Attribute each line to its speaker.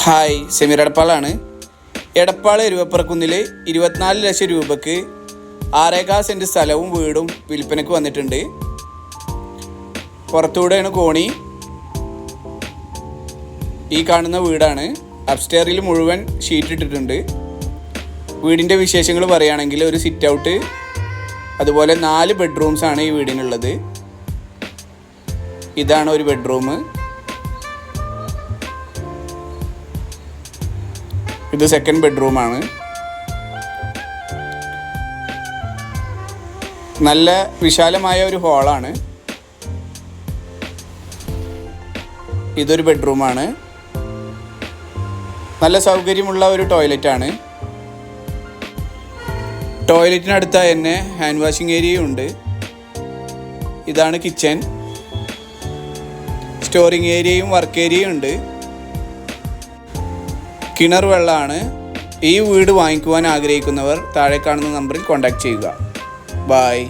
Speaker 1: Hi Sameer എടപ്പാളാണ്. എടപ്പാൾ എരുവപ്പുറക്കുന്നിൽ ഇരുപത്തിനാല് ലക്ഷം രൂപക്ക് ആറേകാൽ സെന്റ് സ്ഥലവും വീടും വിൽപ്പനയ്ക്ക് വന്നിട്ടുണ്ട്. പുറത്തൂടെയാണ് കോണി. ഈ കാണുന്ന വീടാണ്. അപ്സ്റ്റെയറിൽ മുഴുവൻ ഷീറ്റ് ഇട്ടിട്ടുണ്ട്. വീടിന്റെ വിശേഷങ്ങൾ പറയുകയാണെങ്കിൽ ഒരു സിറ്റ് ഔട്ട് അതുപോലെ നാല് ബെഡ്റൂംസ് ആണ് ഈ വീടിനുള്ളത്. ഇതാണ് ഒരു ബെഡ്റൂം ഇത് സെക്കൻഡ് ബെഡ്റൂമാണ് നല്ല വിശാലമായ ഒരു ഹോളാണ് ഇതൊരു ബെഡ്റൂമാണ് നല്ല സൗകര്യമുള്ള ഒരു ടോയ്ലറ്റാണ് ടോയ്ലറ്റിനടുത്തായി തന്നെ ഹാൻഡ് വാഷിംഗ് ഏരിയയും ഉണ്ട്. ഇതാണ് കിച്ചൻ സ്റ്റോറിങ് ഏരിയയും വർക്ക് ഏരിയയും ഉണ്ട്. കിണർ വെള്ളമാണ് ഈ വീട് വാങ്ങിക്കുവാൻ ആഗ്രഹിക്കുന്നവർ താഴെ കാണുന്ന നമ്പറിൽ കോൺടാക്റ്റ് ചെയ്യുക. ബായ്